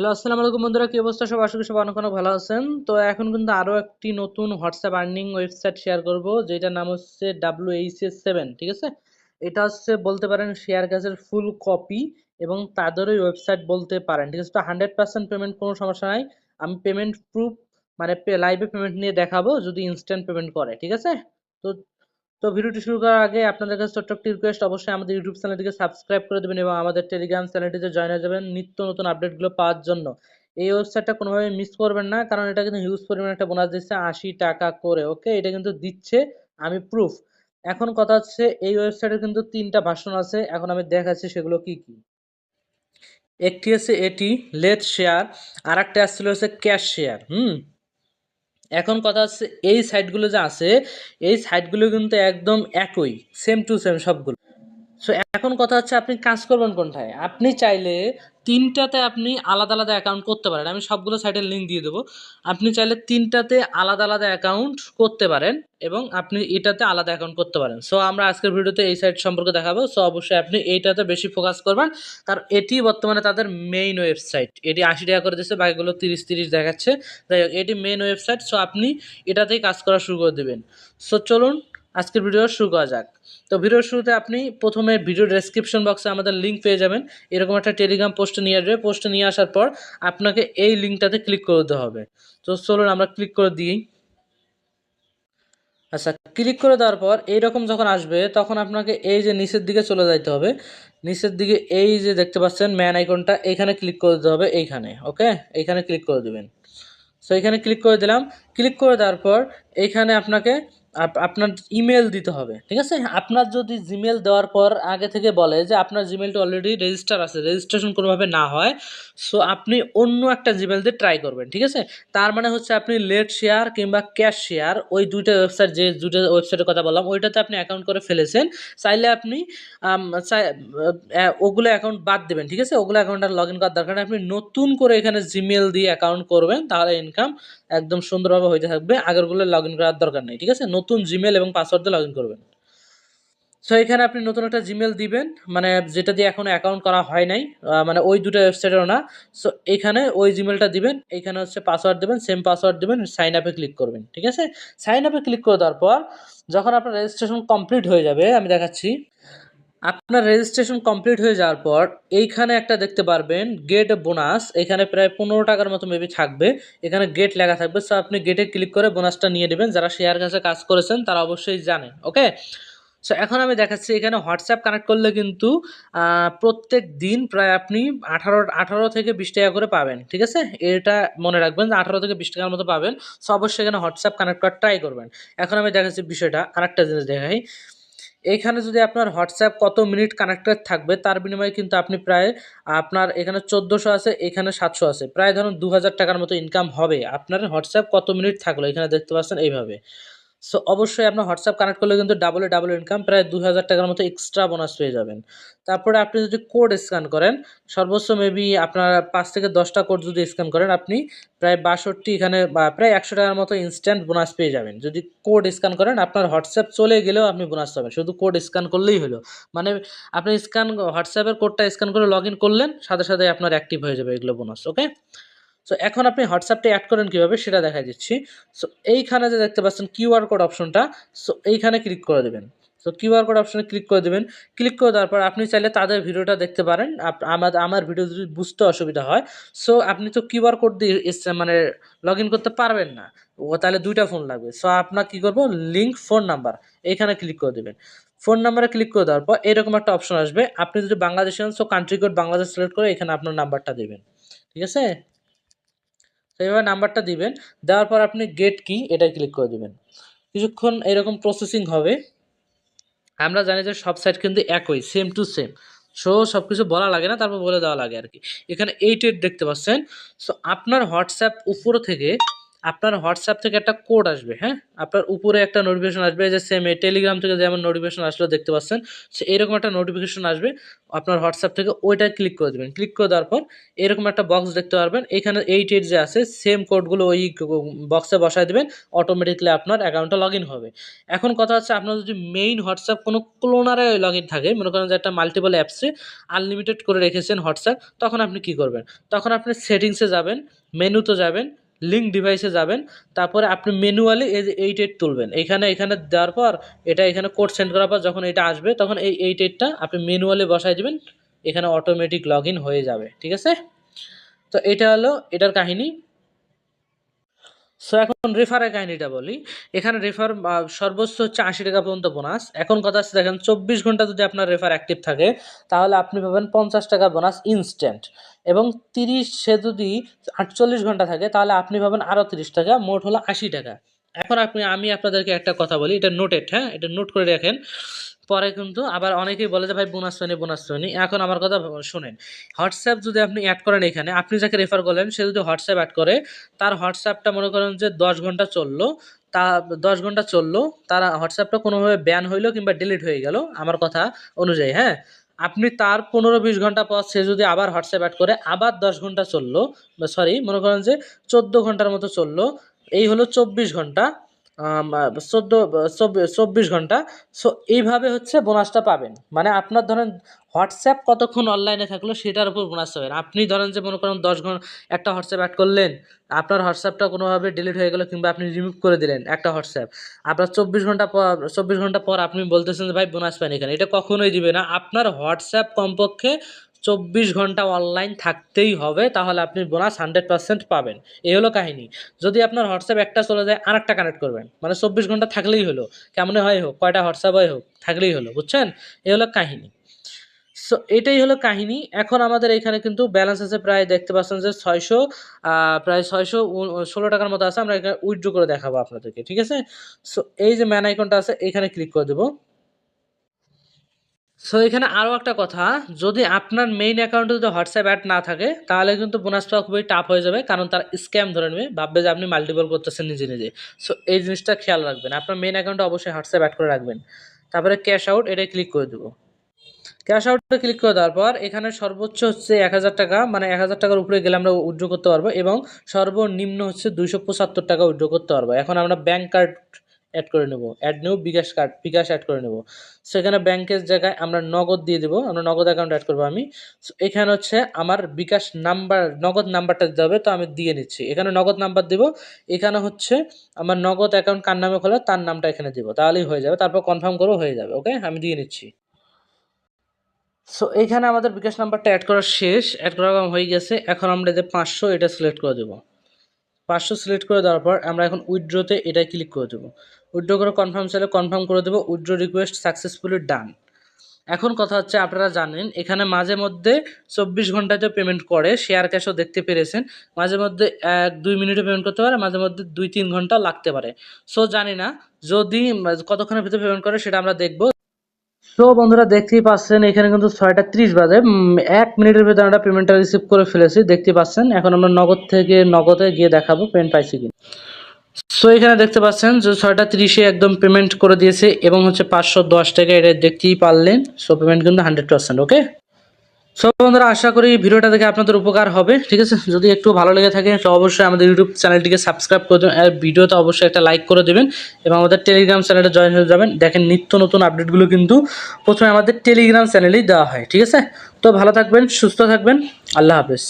Hello, আসসালামু আলাইকুম বন্ধুরা, কি অবস্থা সব? আশা করি সব অনেক অনেক ভালো আছেন। তো এখন কিন্তু আরও একটি নতুন হোয়াটসঅ্যাপ আর্নিং ওয়েবসাইট শেয়ার করব, যেটার নাম হচ্ছে ডাব্লিউ এইচ এস সেভেন ঠিক আছে? এটা হচ্ছে বলতে পারেন শেয়ার গাছের ফুল কপি এবং তাদেরই ওয়েবসাইট বলতে পারেন, ঠিক আছে? তো হান্ড্রেড পার্সেন্ট পেমেন্ট কোনো সমস্যা নাই। আমি পেমেন্ট প্রুফ মানে লাইভে পেমেন্ট নিয়ে দেখাবো, যদি ইনস্ট্যান্ট পেমেন্ট করে, ঠিক আছে? তো তো ভিডিওটি শুরু করার আগে আপনাদের কাছে ছোট্ট একটি রিকোয়েস্ট অবশ্যই আমাদের ইউটিউব চ্যানেলটিকে সাবস্ক্রাইব করে দেবেন এবং আমাদের টেলিগ্রাম চ্যানেলটিতে জয়েন হয়ে যাবেন নিত্য নতুন আপডেটগুলো পাওয়ার জন্য। এই ওয়েবসাইটটা কোনোভাবে মিস করবেন না, কারণ এটা কিন্তু হিউজ পরিমাণে একটা বোনাস দিচ্ছে আশি টাকা করে ওকে এটা কিন্তু দিচ্ছে, আমি প্রুফ এখন কথা হচ্ছে এই ওয়েবসাইটে কিন্তু তিনটা ভাষণ আছে, এখন আমি দেখাচ্ছি সেগুলো কি কি। একটি হচ্ছে এটি লেট শেয়ার আর একটা আসছিল হচ্ছে ক্যাশ শেয়ার হুম? এখন কথা হচ্ছে এই সাইটগুলো যে আছে, এই সাইটগুলো কিন্তু একদম একই সেম টু সেম সবগুলো। সো এখন কথা হচ্ছে আপনি কাজ করবেন কোনটায়? আপনি চাইলে তিনটাতে আপনি আলাদা আলাদা অ্যাকাউন্ট করতে পারেন। আমি সবগুলো সাইটের লিঙ্ক দিয়ে দেবো। আপনি চাইলে তিনটাতে আলাদা আলাদা অ্যাকাউন্ট করতে পারেন এবং আপনি এটাতে আলাদা অ্যাকাউন্ট করতে পারেন। সো আমরা আজকের ভিডিওতে এই সাইট সম্পর্কে দেখাবো। সো অবশ্যই আপনি এইটাতে বেশি ফোকাস করবেন। কারণ এটি বর্তমানে তাদের মেইন ওয়েবসাইট এটি আশি টাকা করে দিচ্ছে, বাকিগুলো তিরিশ তিরিশ দেখাচ্ছে। যাই হোক, এটি মেইন ওয়েবসাইট সো আপনি এটাতেই কাজ করা শুরু করে দেবেন। সো চলুন আজকের ভিডিও শুরু করা যাক। তো ভিডিওর শুরুতে আপনি প্রথমে ভিডিও ডেসক্রিপশন বক্সে আমাদের লিঙ্ক পেয়ে যাবেন। এরকম একটা টেলিগ্রাম পোস্টে নিয়ে আসবে। পোস্টে নিয়ে আসার পর আপনাকে এই লিঙ্কটাতে ক্লিক করে দিতে হবে। তো চলুন আমরা ক্লিক করে দিই। আচ্ছা ক্লিক করে দেওয়ার পর এইরকম যখন আসবে, তখন আপনাকে এই যে নিচের দিকে চলে যাইতে হবে। নিচের দিকে এই যে দেখতে পাচ্ছেন ম্যান আইকনটা এইখানে ক্লিক করে দিতে হবে এইখানে ওকে এইখানে ক্লিক করে দেবেন। সো এখানে ক্লিক করে দিলাম। ক্লিক করে দেওয়ার পর এইখানে আপনাকে আপনার ইমেল দিতে হবে, ঠিক আছে? আপনার যদি জিমেল দেওয়ার পর আগে থেকে বলে যে আপনার জিমেলটা অলরেডি রেজিস্টার আছে রেজিস্ট্রেশন কোনোভাবে না হয় সো আপনি অন্য একটা জিমেল দিয়ে ট্রাই করবেন, ঠিক আছে? তার মানে হচ্ছে আপনি লেট শেয়ার কিংবা ক্যাশ শেয়ার ওই দুইটা ওয়েবসাইট যে দুইটা ওয়েবসাইটের কথা বললাম, ওইটাতে আপনি অ্যাকাউন্ট করে ফেলেছেন, চাইলে আপনি ওগুলো অ্যাকাউন্ট বাদ দেবেন, ঠিক আছে? ওগুলো অ্যাকাউন্ট আর লগ ইন করার দরকার নেই। আপনি নতুন করে এখানে জিমেল দিয়ে অ্যাকাউন্ট করবেন, তাহলে ইনকাম একদম সুন্দরভাবে হইতে থাকবে, আগেরগুলো লগ ইন করার দরকার নেই, ঠিক আছে? নতুন জিমেল এবং পাসওয়ার্ড দিয়ে লগ ইন করবেন। সো এখানে আপনি নতুন একটা জিমেল দিবেন মানে যেটা দিয়ে এখনও অ্যাকাউন্ট করা হয় নাই মানে ওই দুটো ওয়েবসাইটেরও না। সো এখানে ওই জিমেলটা দিবেন, এখানে হচ্ছে পাসওয়ার্ড দেবেন সেম পাসওয়ার্ড দেবেন সাইন আপে ক্লিক করবেন, ঠিক আছে? সাইন আপে ক্লিক করে দেওয়ার পর, যখন আপনার রেজিস্ট্রেশন কমপ্লিট হয়ে যাবে, আমি দেখাচ্ছি। আপনার রেজিস্ট্রেশন কমপ্লিট হয়ে যাওয়ার পর, এইখানে একটা দেখতে পারবেন গেট বোনাস এখানে প্রায় পনেরো টাকার মতো মেবি থাকবে। এখানে গেট লেখা থাকবে। সো আপনি গেটে ক্লিক করে বোনাসটা নিয়ে নেবেন। যারা শেয়ার কাছে কাজ করেছেন, তারা অবশ্যই জানে ওকে সো এখন আমি দেখাচ্ছি এখানে হোয়াটসঅ্যাপ কানেক্ট করলে কিন্তু প্রত্যেক দিন প্রায় আপনি আঠারো আঠারো থেকে বিশ টাকা করে পাবেন, ঠিক আছে? এটা মনে রাখবেন যে আঠারো থেকে বিশ টাকার মতো পাবেন। সো অবশ্যই এখানে হোয়াটসঅ্যাপ কানেক্ট করার ট্রাই করবেন। এখন আমি দেখাচ্ছি বিষয়টা, আরেকটা জিনিস দেখাই। এইখানে যদি আপনার হোয়াটসঅ্যাপ কত মিনিট কানেক্টেড থাকবে, তার বিনিময়ে কিন্তু আপনি প্রায় আপনার এখানে চোদ্দোশো আছে, এখানে সাতশো আছে। প্রায় ধরুন দু হাজার টাকার মতো ইনকাম হবে। আপনার হোয়াটসঅ্যাপ কত মিনিট থাকল, এখানে দেখতে পাচ্ছেন এইভাবে। সো অবশ্যই আপনার হোয়াটসঅ্যাপ কানেক্ট করলে কিন্তু ডাবল ডাবল ইনকাম প্রায় দু হাজার টাকার মতো এক্সট্রা বোনাস পেয়ে যাবেন। তারপরে আপনি যদি কোড স্ক্যান করেন, সর্বোচ্চ মেবি আপনার পাঁচ থেকে দশটা কোড যদি স্ক্যান করেন, আপনি প্রায় বাষট্টি এখানে বা প্রায় একশো টাকার মতো ইনস্ট্যান্ট বোনাস পেয়ে যাবেন। যদি কোড স্ক্যান করেন, আপনার হোয়াটসঅ্যাপ চলে গেলেও আপনি বোনাস পাবেন। শুধু কোড স্ক্যান করলেই হলো। মানে আপনি স্ক্যান হোয়াটসঅ্যাপের কোডটা স্ক্যান করে লগ করলেন, সাথে সাথে আপনার অ্যাক্টিভ হয়ে যাবে এগুলো বোনাস ওকে সো এখন আপনি হোয়াটসঅ্যাপটা অ্যাড করেন কীভাবে সেটা দেখা দিচ্ছি। সো এইখানে যে দেখতে পাচ্ছেন কিউআর কোড অপশনটা সো এইখানে ক্লিক করে দেবেন। সো কিউআর কোড অপশনে ক্লিক করে দেবেন। ক্লিক করে দেওয়ার পর আপনি চাইলে তাদের ভিডিওটা দেখতে পারেন। আমার আমার ভিডিও যদি বুঝতে অসুবিধা হয় সো আপনি তো কিউআর কোড দিয়ে মানে লগ করতে পারবেন না। ও তাহলে দুইটা ফোন লাগবে। সো আপনার কী করব? লিঙ্ক ফোন নাম্বার এইখানে ক্লিক করে দেবেন। ফোন নাম্বারে ক্লিক করে দেওয়ার পর এরকম একটা অপশন আসবে। আপনি যদি বাংলাদেশি হন so country code Bangladesh select করে এখানে আপনার নাম্বারটা দেবেন। ঠিক আছে? এবার নাম্বারটা দিবেন, দেওয়ার পর আপনি গেট কি এটাই ক্লিক করে দেবেন। কিছুক্ষণ এরকম প্রসেসিং হবে। আমরা জানি যে সব সাইট কিন্তু একই সেম টু সেম সো সব কিছু বলা লাগে না, তারপর বলে দেওয়া লাগে আর কি। এখানে এইট এইট দেখতে পাচ্ছেন। সো আপনার হোয়াটসঅ্যাপ উপর থেকে আপনার হোয়াটসঅ্যাপ থেকে একটা কোড আসবে হ্যাঁ? আপনার উপরে একটা নোটিফিকেশন আসবে যে সেম টেলিগ্রাম থেকে যেমন নোটিফিকেশন আসলো দেখতে পাচ্ছেন, সে এরকম একটা নোটিফিকেশন আসবে, আপনার হোয়াটসঅ্যাপ থেকে ওইটা ক্লিক করে দেবেন। ক্লিক করে দেওয়ার পর এরকম একটা বক্স দেখতে পারবেন, এখানে এইট এইট যে আছে সেম কোডগুলো ওই বক্সে বসায় দেবেন অটোমেটিকলি আপনার অ্যাকাউন্টটা লগ ইন হবে। এখন কথা হচ্ছে আপনার যদি মেইন হোয়াটসঅ্যাপ কোনো ক্লোনারে লগ ইন থাকে, মনে করেন যে একটা মাল্টিপল অ্যাপসে আনলিমিটেড করে রেখেছেন হোয়াটসঅ্যাপ তখন আপনি কি করবেন? তখন আপনি সেটিংসে যাবেন মেনুতে যাবেন লিঙ্ক ডিভাইসে যাবেন, তারপরে আপনি ম্যানুয়ালি এই যে এইট এইট তুলবেন। এখানে এখানে দেওয়ার পর এটা এখানে কোড সেন্ড করার পর যখন এটা আসবে, তখন এই এইট এইটটা আপনি ম্যানুয়ালি বসাই দেবেন, এখানে অটোমেটিক লগ হয়ে যাবে, ঠিক আছে? তো এটা হলো, এটার কাহিনী। সো এখন রেফারের কাহিনিটা বলি। এখানে রেফার সর্বোচ্চ হচ্ছে আশি টাকা পর্যন্ত বোনাস এখন কথা হচ্ছে দেখেন, চব্বিশ ঘণ্টা যদি আপনার রেফার অ্যাক্টিভ থাকে, তাহলে আপনি পাবেন পঞ্চাশ টাকা বোনাস ইনস্ট্যান্ট এবং তিরিশ, সে যদি আটচল্লিশ ঘণ্টা থাকে, তাহলে আপনি পাবেন আরও তিরিশ টাকা, মোট হলো আশি টাকা। এখন আপনি, আমি আপনাদেরকে একটা কথা বলি, এটা নোটেড হ্যাঁ? এটা নোট করে রাখেন। পরে কিন্তু আবার অনেকেই বলে যে, ভাই, বোনাস পাইনি বোনাস পাইনি এখন আমার কথা শোনেন, হোয়াটসঅ্যাপ যদি আপনি অ্যাড করেন এখানে, আপনি যাকে রেফার করলেন, সে যদি হোয়াটসঅ্যাপ অ্যাড করে, তার হোয়াটসঅ্যাপটা মনে করেন যে, দশ ঘণ্টা চলল, তা দশ ঘণ্টা চলল, তার হোয়াটসঅ্যাপটা কোনোভাবে ব্যান হইল কিংবা ডিলিট হয়ে গেল, আমার কথা অনুযায়ী হ্যাঁ? আপনি তার পনেরো বিশ ঘণ্টা পর সে যদি আবার হোয়াটসঅ্যাপ অ্যাড করে, আবার দশ ঘণ্টা চলল সরি মনে করেন যে, চোদ্দ ঘণ্টার মতো চলল, এই হলো চব্বিশ ঘণ্টা চোদ্দ চব্বিশ ঘণ্টা। সো এইভাবে হচ্ছে বোনাসটা পাবেন। মানে আপনার ধরেন হোয়াটসঅ্যাপ কতক্ষণ অনলাইনে থাকল সেটার উপর বোনাস পাবেন। আপনি ধরেন যে মনে করেন দশ ঘণ্টা একটা হোয়াটসঅ্যাপ অ্যাড করলেন, আপনার হোয়াটসঅ্যাপটা কোনোভাবে ডিলিট হয়ে গেলো কিংবা আপনি রিমুভ করে দিলেন একটা হোয়াটসঅ্যাপ আপনার চব্বিশ ঘণ্টা পর, চব্বিশ ঘণ্টা পর আপনি বলতেছেন যে, ভাই বোনাস পান এখানে। এটা কখনোই দিবে না। আপনার হোয়াটসঅ্যাপ কমপক্ষে চব্বিশ ঘণ্টা অনলাইন থাকতেই হবে, তাহলে আপনি বোনাস হান্ড্রেড পার্সেন্ট পাবেন। এই হলো কাহিনী। যদি আপনার হোয়াটসঅ্যাপ একটা চলে যায় আর একটা কানেক্ট করবেন। মানে চব্বিশ ঘণ্টা থাকলেই হলো। কেমনে হয় হোক, কয়টা হোয়াটসঅ্যাপ হয় হোক, থাকলেই হলো, বুঝছেন? এই হলো কাহিনী। সো এটাই হলো কাহিনী। এখন আমাদের এখানে কিন্তু ব্যালেন্স আছে প্রায়, দেখতে পাচ্ছেন যে ছয়শো প্রায় ছয়শো ষোলো টাকার মতো আছে। আমরা এখানে উইথড্র করে দেখাবো আপনাদেরকে, ঠিক আছে? সো এই যে ম্যান আইকনটা আছে, এখানে ক্লিক করে দেবো। সো এখানে আরও একটা কথা, যদি আপনার মেইন অ্যাকাউন্টে যদি হোয়াটসঅ্যাপ অ্যাড না থাকে, তাহলে কিন্তু বোনাস পাওয়া খুবই টাফ হয়ে যাবে, কারণ তার স্ক্যাম ধরে নেবে, ভাববে যে আপনি মাল্টিপল করতেছেন নিজে নিজে। সো এই জিনিসটা খেয়াল রাখবেন, আপনার মেইন অ্যাকাউন্টে অবশ্যই হোয়াটসঅ্যাপ অ্যাড করে রাখবেন। তারপরে ক্যাশ আউট এটাই ক্লিক করে দেবো। ক্যাশ আউটে ক্লিক করে দেওয়ার পর, এখানে সর্বোচ্চ হচ্ছে এক হাজার টাকা মানে এক হাজার টাকার উপরে গেলে আমরা উইড্রো করতে পারব, এবং সর্বনিম্ন হচ্ছে দুইশো পঁচাত্তর টাকা উইড্রো করতে পারব। এখন আমরা ব্যাঙ্ক কার্ড অ্যাড করে নেব। Add new bKash card bKash add করে নেব। সেখানে ব্যাংকের জায়গায় আমরা নগদ দিয়ে দেবো। আমরা নগদ অ্যাকাউন্ট অ্যাড করব আমি। সো এখানে হচ্ছে আমার বিকাশ নাম্বার নগদ নাম্বারটা দিতে হবে, তো আমি দিয়ে নিচ্ছি। এখানে নগদ নাম্বার দিব। এখানে হচ্ছে আমার নগদ অ্যাকাউন্ট কার নামে খোলা, তার নামটা এখানে দিব। তাহলেই হয়ে যাবে। তারপর কনফার্ম করব, হয়ে যাবে। ওকে আমি দিয়ে নিচ্ছি। সো এইখানে আমাদের বিকাশ নাম্বারটা অ্যাড করা শেষ। অ্যাড করা হয়ে গেছে। এখন আমরা যে পাঁচশো, এটা সিলেক্ট করে দেবো। পাঁচশো সিলেক্ট করে দেওয়ার পর আমরা এখন উইড্রোতে এটাই ক্লিক করে দেবো। উইড্রো করে কনফার্ম চাইলে কনফার্ম করে দেবো উইড্রো রিকোয়েস্ট সাকসেসফুলি ডান এখন কথা হচ্ছে, আপনারা জানেন, এখানে মাঝে মধ্যে চব্বিশ ঘন্টাতে পেমেন্ট করে শেয়ার ক্যাশও দেখতে পেরেছেন। মাঝে মধ্যে এক, দুই মিনিটে পেমেন্ট করতে পারে, মাঝে মধ্যে দুই, তিন ঘণ্টা লাগতে পারে। সো জানি না, যদি কতক্ষণের ভিতরে পেমেন্ট করে সেটা আমরা দেখব। তো বন্ধুরা, দেখতেই পাচ্ছেন, এখানে কিন্তু ছয়টা ত্রিশ বাজে। এক মিনিটের ভিতরে আমরা পেমেন্টটা রিসিভ করে ফেলেছি দেখতে পাচ্ছেন। এখন আমরা নগদ থেকে নগদে গিয়ে দেখাবো পেমেন্ট পাইছি কি সো এখানে দেখতে পাচ্ছেন যে ছয়টা ত্রিশে একদম পেমেন্ট করে দিয়েছে এবং হচ্ছে পাঁচশো দশ টাকা, এটা দেখতেই পারলেন। সো পেমেন্ট কিন্তু হান্ড্রেড পার্সেন্ট ওকে সো বন্ধুরা, আশা করি ভিডিওটা দেখে আপনাদের উপকার হবে, ঠিক আছে? যদি একটু ভালো লেগে থাকে, তো অবশ্যই আমাদের ইউটিউব চ্যানেলটিকে সাবস্ক্রাইব করে দেবেন, আর ভিডিওতে অবশ্যই একটা লাইক করে দেবেন, এবং আমাদের টেলিগ্রাম চ্যানেলে জয়েন হয়ে যাবেন। দেখেন, নিত্য নতুন আপডেটগুলো কিন্তু প্রথমে আমাদের টেলিগ্রাম চ্যানেলেই দেওয়া হয়, ঠিক আছে? তো ভালো থাকবেন, সুস্থ থাকবেন, আল্লাহ হাফেজ।